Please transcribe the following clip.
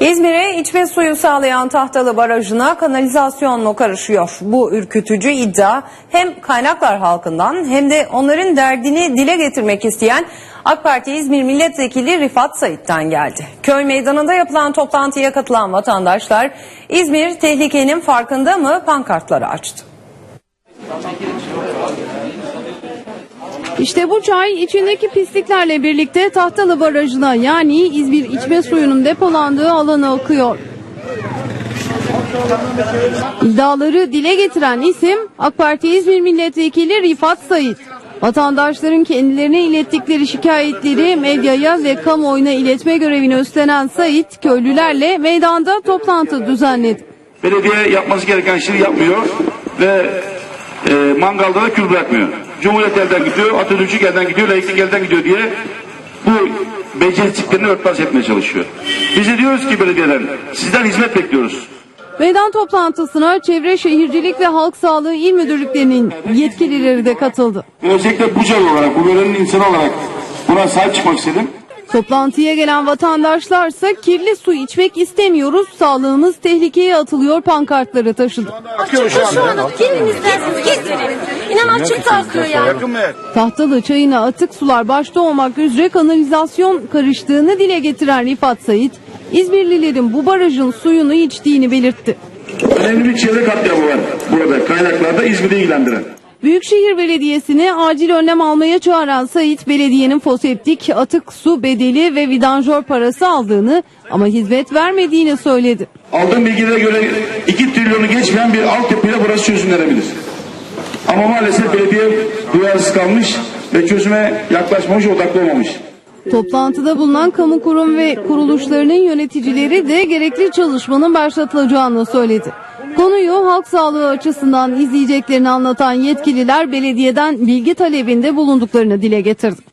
İzmir'e içme suyu sağlayan Tahtalı Barajı'na kanalizasyonla karışıyor. Bu ürkütücü iddia hem kaynaklar halkından hem de onların derdini dile getirmek isteyen AK Parti İzmir Milletvekili Rifat Sayit'ten geldi. Köy meydanında yapılan toplantıya katılan vatandaşlar İzmir tehlikenin farkında mı pankartları açtı. İşte bu çay içindeki pisliklerle birlikte Tahtalı Barajı'na yani İzmir içme suyunun depolandığı alana akıyor. İddiaları dile getiren isim AK Parti İzmir Milletvekili Rifat Sayit. Vatandaşların kendilerine ilettikleri şikayetleri medyaya ve kamuoyuna iletme görevini üstlenen Sayit köylülerle meydanda toplantı düzenledi. Belediye yapması gereken işleri yapmıyor ve e, mangalda da kül bırakmıyor. Cumhuriyet elden gidiyor, Atatürkçük elden gidiyor, laiklik elden gidiyor diye bu beceriksizliklerini örtbas etmeye çalışıyor. Biz de diyoruz ki belediyeden sizden hizmet bekliyoruz. Meydan toplantısına Çevre Şehircilik ve Halk Sağlığı İl Müdürlüklerinin yetkilileri de katıldı. Özellikle Bucalı olarak, bu bölgenin insanı olarak buna sahip çıkmak istedim. Toplantıya gelen vatandaşlarsa kirli su içmek istemiyoruz, sağlığımız tehlikeye atılıyor pankartları taşıdı. Açıkta şu anda kendinizden getirin. İnan açıkta akıyor yani. Tahtalı çayına atık sular başta olmak üzere kanalizasyon karıştığını dile getiren Rifat Sayit, İzmirlilerin bu barajın suyunu içtiğini belirtti. Önemli bir çevre katliamı var burada kaynaklarda İzmir'i ilgilendiren. Büyükşehir Belediyesi'ni acil önlem almaya çağıran Sayit, belediyenin foseptik, atık su bedeli ve vidanjör parası aldığını ama hizmet vermediğini söyledi. Aldığım bilgilere göre 2 trilyonu geçmeyen bir altyapıyla burası çözümlenebilir. Ama maalesef belediye duyarsız kalmış ve çözüme yaklaşmamış, odaklı olmamış. Toplantıda bulunan kamu kurum ve kuruluşlarının yöneticileri de gerekli çalışmanın başlatılacağını söyledi. Konuyu halk sağlığı açısından izleyeceklerini anlatan yetkililer belediyeden bilgi talebinde bulunduklarını dile getirdi.